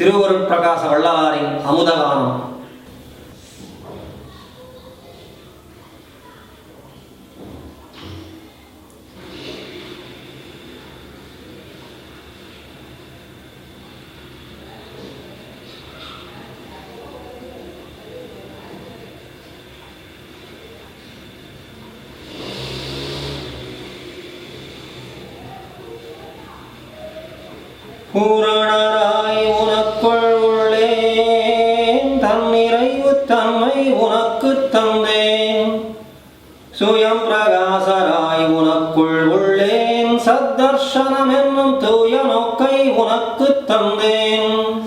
திருவருட்பிரகாச வள்ளலாரின் அமுதகானம். பூரணராய் உனக்கு தந்தேன் சுயம் பிரகாசராய் உனக்குள் உள்ளேன். சத்தர்ஷனம் என்னும் தூய நோக்கை உனக்கு தந்தேன்.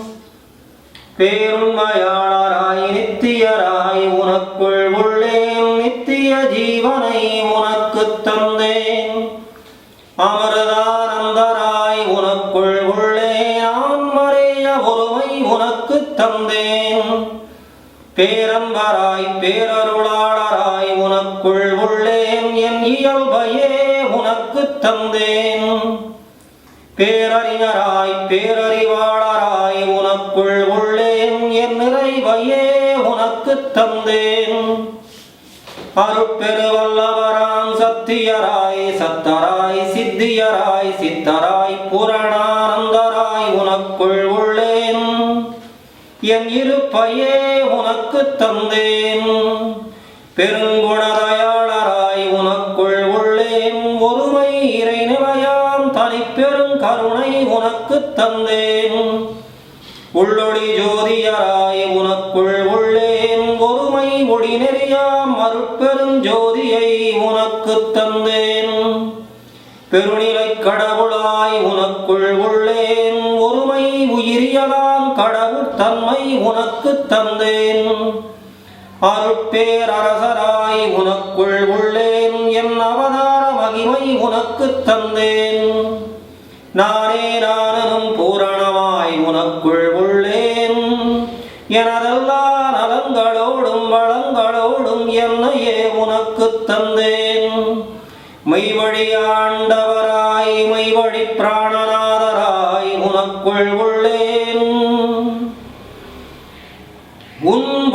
பேருண்மையாளராய் நித்தியராய் உனக்குள் உள்ளேன். நித்திய ஜீவனை உனக்கு தந்தேன். அமரதானந்தராய் உனக்குள் உள்ளேன். ஆன்மறைய ஒருவை உனக்கு தந்தேன். பேரம்பராய் பேரருளாளராய் உனக்குள் உள்ளேன். என் இயல்பையே உனக்கு தந்தேன். பேரறிஞராய் பேரறிவாளராய் உனக்குள் உள்ளேன். என் நிறைவையே உனக்கு தந்தேன். அருட்பெருவல்லவராம் சத்தியராய் சத்தராய் சித்தியராய் சித்தராய் புரணானந்தராய் உனக்குள் உள்ளேன். என் இருப்பையே உனக்கு தந்தேன். பெருங்குணதயாளராய் உனக்குள் உள்ளேன். ஒருமை இறை நிலையாம் தனிப்பெரும் கருணை உனக்கு தந்தேன். உள்ளொளி ஜோதியராய் உனக்குள் உள்ளேன். ஒருமை ஒளி நெறியாம் மறுப்பெரும் ஜோதியை உனக்கு தந்தேன். பெருநிலை கடவுளாய் உனக்குள் உள்ளேன். கடவுள் தன்மை உனக்கு தந்தேன். அருட்பேரரசராய் உனக்குள் உள்ளேன். என் அவதார மகிமை உனக்கு தந்தேன். நானே நானும் பூரணமாய் உனக்குள் உள்ளேன். எனதெல்லா நலங்களோடும் வளங்களோடும் என்னையே உனக்கு தந்தேன். மெய்வழி ஆண்டவராய் மெய்வழி பிராணநாதராய் உனக்குள் உள்ளேன்.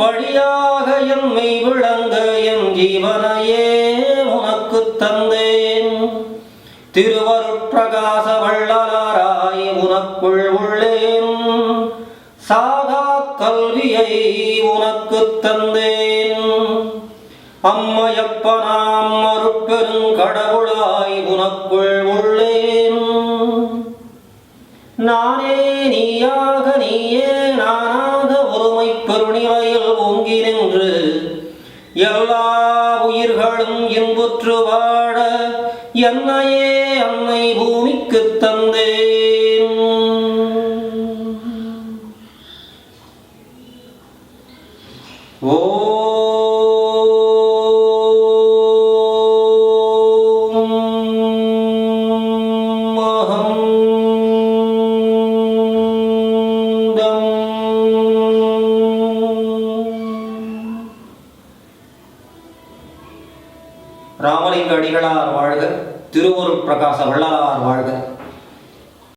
வழியாக எம்மை விளங்க எம் ஜீவனையே உனக்கு தந்தேன் திருவருட்பிரகாச வள்ளலாராய் உனக்குள் உள்ளேன். சாதா கல்வியை உனக்கு தந்தேன். அம்மையப்பனாம் கடவுளாய் உனக்குள் உள்ளேன். நானே நீயாக நீயே நானாக ஒருமை பெருநிலையில் ஓங்கி நின்று எல்லா உயிர்களும் இன்புற்று வாழ என்னையே அன்னை பூமிக்கு தந்தேன். ஓ ராமலிங்க அடிகளார் வாழ்க திருவருட் பிரகாச வள்ளலார் வாழ்க.